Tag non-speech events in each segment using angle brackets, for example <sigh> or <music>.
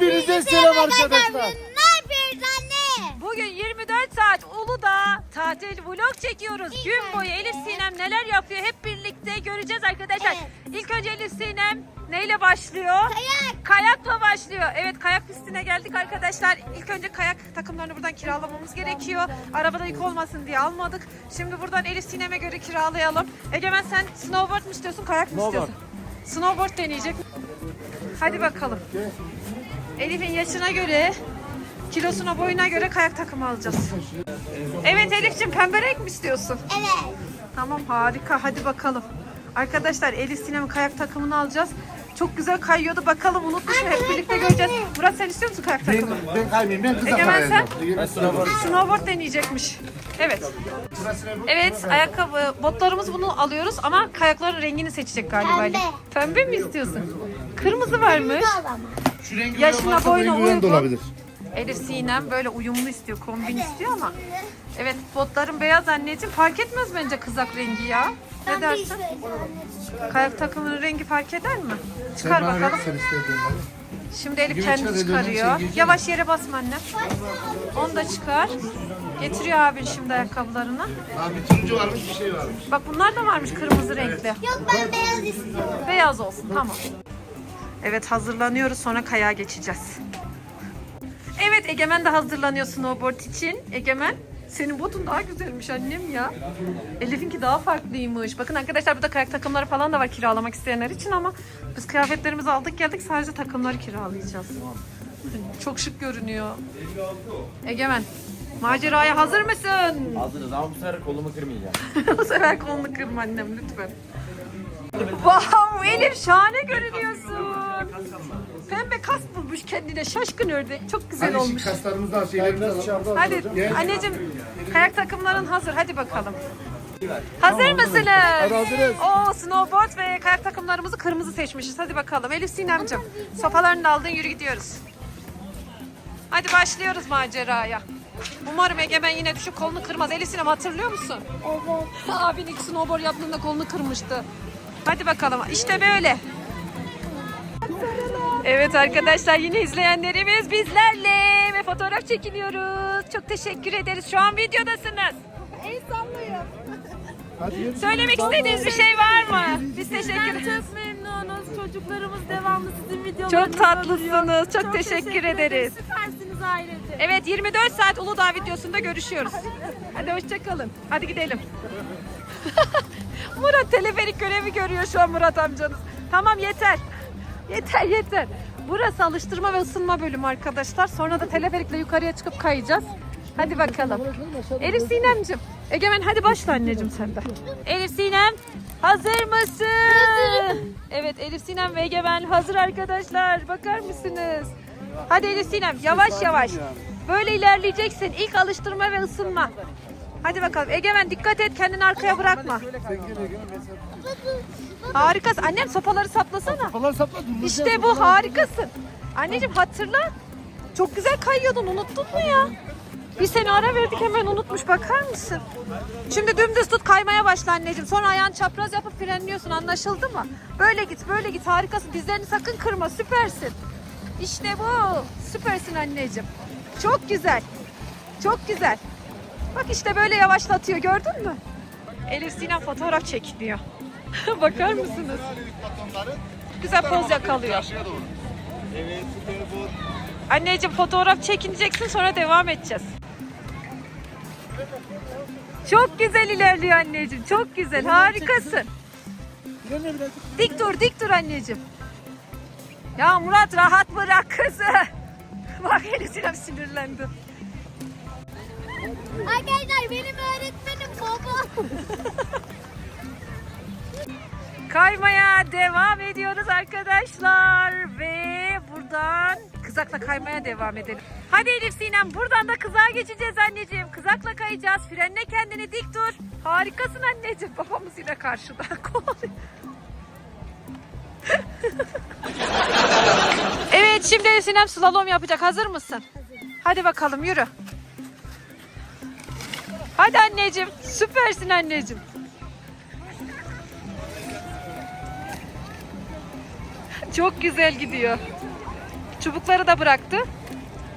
Hepinize selam arkadaşlar. Ne yapıyoruz anne? Bugün 24 saat Uludağ tatil vlog çekiyoruz. Gün boyu Elif Sinem neler yapıyor hep birlikte göreceğiz arkadaşlar. Evet. İlk önce Elif Sinem neyle başlıyor? Kayak. Kayakla başlıyor. Evet kayak pistine geldik arkadaşlar. İlk önce kayak takımlarını buradan kiralamamız gerekiyor. Arabada yük olmasın diye almadık. Şimdi buradan Elif Sinem'e göre kiralayalım. Egemen sen snowboard mu istiyorsun kayak mı Snowboard. istiyorsun? Snowboard deneyecek. Hadi bakalım. Elif'in yaşına göre kilosuna boyuna göre kayak takımı alacağız. Evet Elif'ciğim pembe renk mi istiyorsun? Evet. Tamam harika hadi bakalım. Arkadaşlar Elif Sinem kayak takımını alacağız. Çok güzel kayıyordu. Bakalım unutmuş mu? Hep birlikte göreceğiz. Murat sen istiyor musun kayak takımı? Ben, ben kaymayayım. Ben kısa Egemen sen? snowboard. Snowboard deneyecekmiş. Evet. Evet ayakkabı, botlarımız bunu alıyoruz ama kayakların rengini seçecek galiba Ali. Pembe. Pembe mi istiyorsun? Kırmızı varmış. Şu rengi Yaşına, boyuna uygun. olabilir. Elif Sinem böyle uyumlu istiyor, kombin istiyor ama. Evet botların beyaz anneciğim fark etmez bence kızak rengi ya. Ne dersin? Kayak takımının rengi fark eder mi? Çıkar Sen bana bakalım. sen istediğin. Şimdi Elif kendi çıkar, çıkarıyor. Yavaş yere basma anne. Onu da çıkar. Getiriyor abin şimdi ayakkabılarını. Abi turuncu varmış bir şey varmış. Bak bunlar da varmış kırmızı renkli. Yok ben beyaz istiyorum. Beyaz olsun tamam. Evet hazırlanıyoruz sonra kayağa geçeceğiz. Evet Egemen de hazırlanıyor snowboard için. Egemen senin botun daha güzelmiş annem ya. Elif'inki daha farklıymış. Bakın arkadaşlar burada kayak takımları falan da var kiralamak isteyenler için ama biz kıyafetlerimizi aldık geldik sadece takımları kiralayacağız. Çok şık görünüyor. Egemen maceraya hazır mısın? Hazırız ama bu sefer kolumu kırmayacağım. <laughs> Bu sefer kolunu kırma annem lütfen. Wow Elif şahane görünüyorsun. Pembe kas bulmuş kendine şaşkın ördek. Çok güzel Hadi olmuş. şu kaslarımızı al şeylerimizi al. Hadi anneciğim kayak takımların hazır hadi bakalım. Hazır mısınız? hazırız. Oo snowboard ve kayak takımlarımızı kırmızı seçmişiz. Hadi bakalım Elif Sinem'cim. Sopalarını da aldın yürü gidiyoruz. Hadi başlıyoruz maceraya. Umarım Egemen yine düşüp kolunu kırmaz. Elif Sinem hatırlıyor musun? Evet. <laughs> Abin ilk snowboard yaptığında kolunu kırmıştı. Hadi bakalım. İşte böyle. Evet arkadaşlar yine izleyenlerimiz bizlerle ve fotoğraf çekiliyoruz. Çok teşekkür ederiz. Şu an videodasınız. El sallayın. Hadi. Söylemek istediğiniz bir şey var mı? Biz teşekkür ederiz. Çok memnunuz. Çocuklarımız devamlı sizin videolarınızı Çok tatlısınız. Çok, teşekkür, ederiz. Süpersiniz ailece. Evet 24 saat Uludağ videosunda görüşüyoruz. Hadi hoşçakalın. Hadi gidelim. <laughs> Murat teleferik görevi görüyor şu an Murat amcanız. Tamam yeter. Yeter yeter. Burası alıştırma ve ısınma bölümü arkadaşlar. Sonra da teleferikle yukarıya çıkıp kayacağız. Hadi bakalım. Elif Sinem'cim. Egemen hadi başla anneciğim sen de. Elif Sinem hazır mısın? Evet Elif Sinem ve Egemen hazır arkadaşlar. Bakar mısınız? Hadi Elif Sinem yavaş yavaş. Böyle ilerleyeceksin. İlk alıştırma ve ısınma. Hadi bakalım. Egemen dikkat et kendini arkaya bırakma. Harikasın. Annem sopaları saplasana. Kafaları sapla. İşte bu harikasın. Anneciğim hatırla. Çok güzel kayıyordun unuttun mu ya? Bir seni ara verdik hemen unutmuş bakar mısın? Şimdi dümdüz tut kaymaya başla anneciğim. Sonra ayağını çapraz yapıp frenliyorsun anlaşıldı mı? Böyle git böyle git harikasın. Dizlerini sakın kırma süpersin. İşte bu. Süpersin anneciğim. Çok güzel. Çok güzel. Bak işte böyle yavaşlatıyor gördün mü? Elif Sinem fotoğraf çekiliyor. <laughs> Bakar mısınız? Güzel poz yakalıyor. Anneciğim fotoğraf çekineceksin sonra devam edeceğiz. Çok güzel ilerliyor anneciğim. Çok güzel. Harikasın. Dik dur, dik dur anneciğim. Ya Murat rahat bırak kızı. <laughs> Bak Elif Sinem sinirlendi. Arkadaşlar benim öğretmenim baba. Kaymaya devam ediyoruz arkadaşlar ve buradan kızakla kaymaya devam edelim. Hadi Elif Sinem buradan da kızağa geçeceğiz anneciğim. Kızakla kayacağız. Frenle kendini dik dur. Harikasın anneciğim. Babamız yine karşıda. <laughs> Evet şimdi Elif Sinem slalom yapacak. Hazır mısın? Hadi bakalım yürü. Hadi anneciğim. Süpersin anneciğim. Çok güzel gidiyor. Çubukları da bıraktı.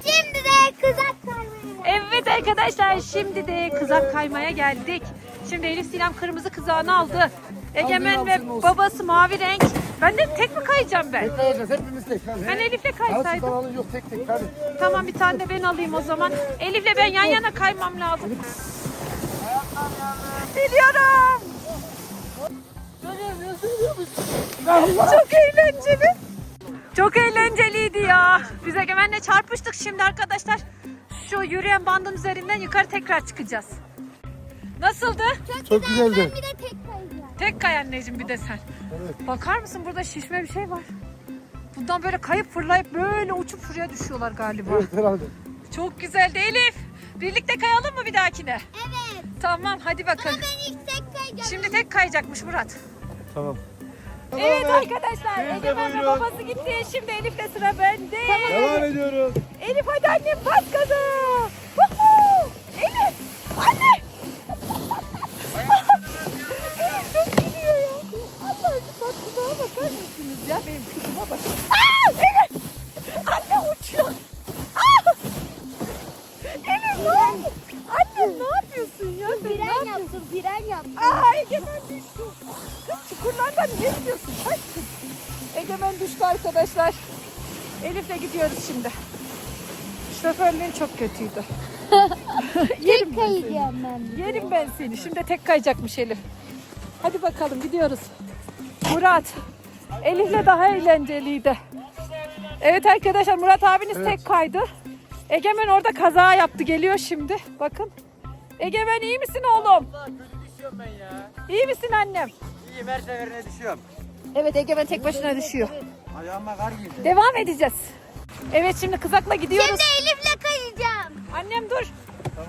Şimdi de kızak kaymaya. Evet arkadaşlar şimdi de kızak kaymaya geldik. Şimdi Elif Sinem kırmızı kızağını aldı. Egemen ve babası mavi renk. Ben de tek mi kayacağım ben? Tek kayacağız hepimiz tek. Hadi. Ben Elif'le kaysaydım. alın yok tek tek hadi. Tamam bir tane de ben alayım o zaman. Elif'le ben yan yana kaymam lazım. Biliyorum. Çok eğlenceli. Çok eğlenceliydi ya. Biz Egemen'le çarpıştık şimdi arkadaşlar. Şu yürüyen bandın üzerinden yukarı tekrar çıkacağız. Nasıldı? Çok güzeldi. Ben bir de tek kayacağım. Tek kay anneciğim bir de sen. Bakar mısın burada şişme bir şey var. Bundan böyle kayıp fırlayıp böyle uçup şuraya düşüyorlar galiba. Evet herhalde. Çok güzeldi Elif. Birlikte kayalım mı bir dahakine? Evet. Tamam hadi bakalım. Ben ilk tek kayacağım. Şimdi tek kayacakmış Murat. Tamam. Evet arkadaşlar Siz de Egemen ve buyurun. babası gitti. Şimdi Elif'le sıra bende. Devam ediyoruz. Elif hadi annem bas gaza. Elif anne. Elif çok gidiyor ya. Allah'ım bak kulağa bakar mısınız ya benim kızıma bak. Aa, Elif. Anne uçuyor. Aa! Elif ne oldu? Anne ne yapıyorsun ya? Sen ne Fren yapıyorsun? yaptım, fren yaptım. Aa Egemen düştü. Kız çukurlardan niye gidiyorsun? Kaç kız. Egemen düştü arkadaşlar. Elif'le gidiyoruz şimdi. Şoförlüğün çok kötüydü. <laughs> Yerim Tek ben seni. kayacağım ben. Yerim ben seni. Şimdi tek kayacakmış Elif. Hadi bakalım gidiyoruz. Murat. Elif'le daha eğlenceliydi. Evet arkadaşlar Murat abiniz tek kaydı. Egemen orada kaza yaptı. Geliyor şimdi. Bakın. Egemen iyi misin oğlum? Kötü düşüyorum ben ya. İyi misin annem? İyiyim her seferine düşüyorum. Evet Egemen tek başına düşüyor. Ayağıma kar girdi. Devam edeceğiz. Evet şimdi kızakla gidiyoruz. Şimdi Elif'le kayacağım. Annem dur.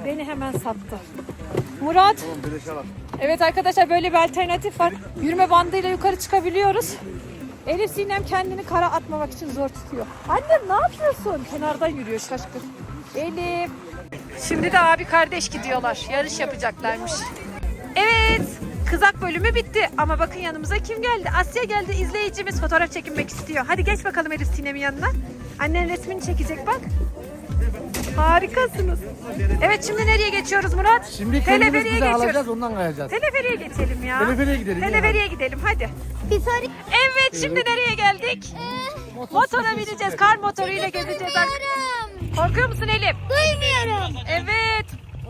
Beni hemen sattı. Murat. Tamam beleşe bak. Evet arkadaşlar böyle bir alternatif var. Yürüme bandıyla yukarı çıkabiliyoruz. Elif Sinem kendini kara atmamak için zor tutuyor. Annem ne yapıyorsun? Kenardan yürüyor şaşkın. Elif. Şimdi de abi kardeş gidiyorlar. Yarış yapacaklarmış. Evet. Kızak bölümü bitti. Ama bakın yanımıza kim geldi? Asya geldi. İzleyicimiz fotoğraf çekinmek istiyor. Hadi geç bakalım Elif Sinem'in yanına. Annen resmini çekecek bak. Harikasınız. Evet şimdi nereye geçiyoruz Murat? Şimdi kendimiz Teleferiye bize geçiyoruz. alacağız ondan kayacağız. Teleferiye geçelim ya. Teleferiye gidelim. Teleferiye gidelim hadi. Bir sonraki... Evet şimdi nereye geldik? Motora bineceğiz. Kar motoruyla gezeceğiz. Korkuyor musun Elif? Duymuyorum. Evet.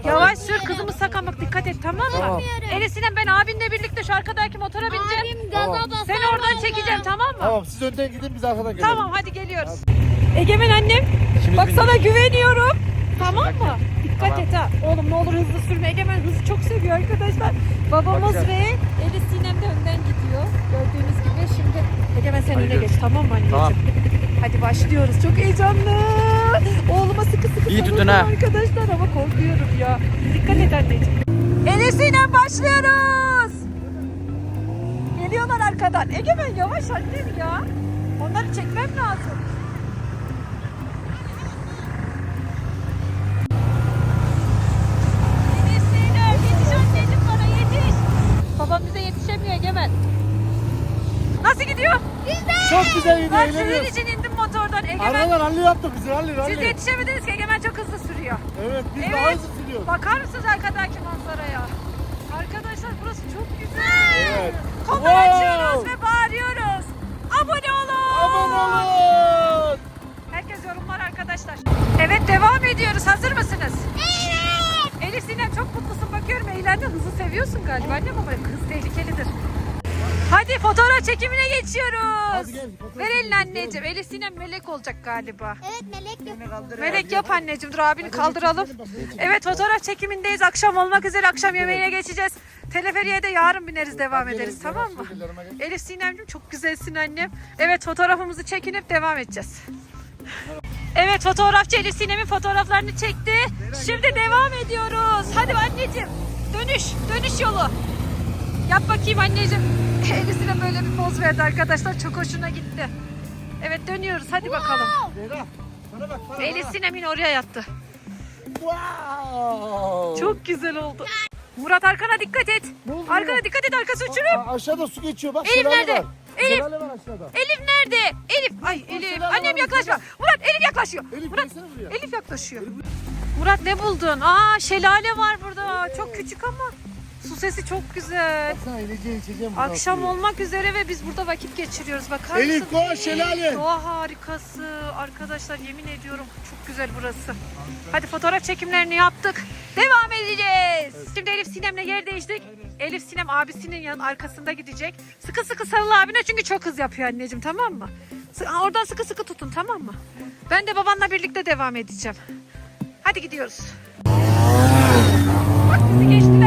Yavaş sür kızımız sakalmak dikkat et tamam mı? Tamam. Elif Sinem ben abinle birlikte şu arkadaki motora bineceğim. Abim gaza basar. Seni oradan vallahi. çekeceğim tamam mı? Tamam siz önden gidin biz arkadan gelelim. Tamam hadi geliyoruz. Egemen annem bak sana güveniyorum. Tamam mı? Dikkat et ha. Oğlum ne olur hızlı sürme. Egemen hızı çok seviyor arkadaşlar. Babamız Bakacağız. ve Elif Sinem de önden gidiyor. Gördüğünüz gibi şimdi Egemen sen öne geç tamam mı anneciğim? Tamam. Hadi başlıyoruz. Çok heyecanlı. Oğluma sıkı sıkı İyi tutun ha. arkadaşlar ama korkuyorum ya. Dikkat et anneciğim. Elif Sinem başlıyoruz. Geliyorlar arkadan. Egemen yavaş annem ya. Onları çekmem lazım. Elif Sinem yetiş anneciğim bana yetiş. Babam bize yetişemiyor Egemen. Nasıl gidiyor? Çok güzel gidiyor Ben sizin eğleniyoruz. için indim motordan. Egemen Aradan halli yaptık bizi halli siz halli. yetişemediniz ki Egemen çok hızlı sürüyor. Evet biz Evet. daha hızlı sürüyoruz. Bakar mısınız arkadaki manzaraya? Arkadaşlar burası çok güzel. Evet. Konu Wow. açıyoruz ve bağırıyoruz. Abone olun. Abone olun. Herkes yorumlar arkadaşlar. Evet devam ediyoruz. Hazır mısınız? Evet. Elif Sinem çok mutlusun bakıyorum. Eğlendin hızı seviyorsun galiba. Annem ama hız tehlikelidir. Fotoğraf çekimine geçiyoruz. Hadi gel, fotoğraf Ver elini anneciğim. Elif Sinem melek olacak galiba. Evet melek yok. Melek yap anneciğim. Dur abini kaldıralım. Evet fotoğraf çekimindeyiz. Akşam olmak üzere akşam yemeğine geçeceğiz. Teleferiye de yarın bineriz devam ederiz tamam mı? Elif Sinem'cim çok güzelsin annem. Evet fotoğrafımızı çekinip devam edeceğiz. Evet fotoğrafçı Elif Sinem'in fotoğraflarını çekti. Şimdi devam ediyoruz. Hadi anneciğim dönüş dönüş yolu. Yap bakayım anneciğim. <laughs> Elif Sinem böyle bir poz verdi arkadaşlar. Çok hoşuna gitti. Evet dönüyoruz hadi bakalım. Zehra bana bak bana Elif oraya yattı. Wow. Çok güzel oldu. Murat arkana dikkat et. Arkana ya? dikkat et arkası uçurum. Aa, aşağıda su geçiyor bak Elif nerede? var. Elif. Şelale var aşağıda. Elif nerede? Elif. Ay Elif. Annem yaklaşma. Murat Elif yaklaşıyor. Elif Murat. Elif yaklaşıyor. Murat ne buldun? Aa şelale var burada. Çok küçük ama su sesi çok güzel. Baksana ineceğim içeceğim. Akşam suyu. olmak üzere ve biz burada vakit geçiriyoruz. Bakar Elif mısın? koş şelale. Doğa harikası. Arkadaşlar yemin ediyorum çok güzel burası. Hadi fotoğraf çekimlerini yaptık. Devam edeceğiz. Şimdi Elif Sinem'le yer değiştik. Elif Sinem abisinin yan arkasında gidecek. Sıkı sıkı sarıl abine çünkü çok hız yapıyor anneciğim tamam mı? Sı- ha, Oradan sıkı sıkı tutun tamam mı? Ben de babanla birlikte devam edeceğim. Hadi gidiyoruz. Bak bizi geçti.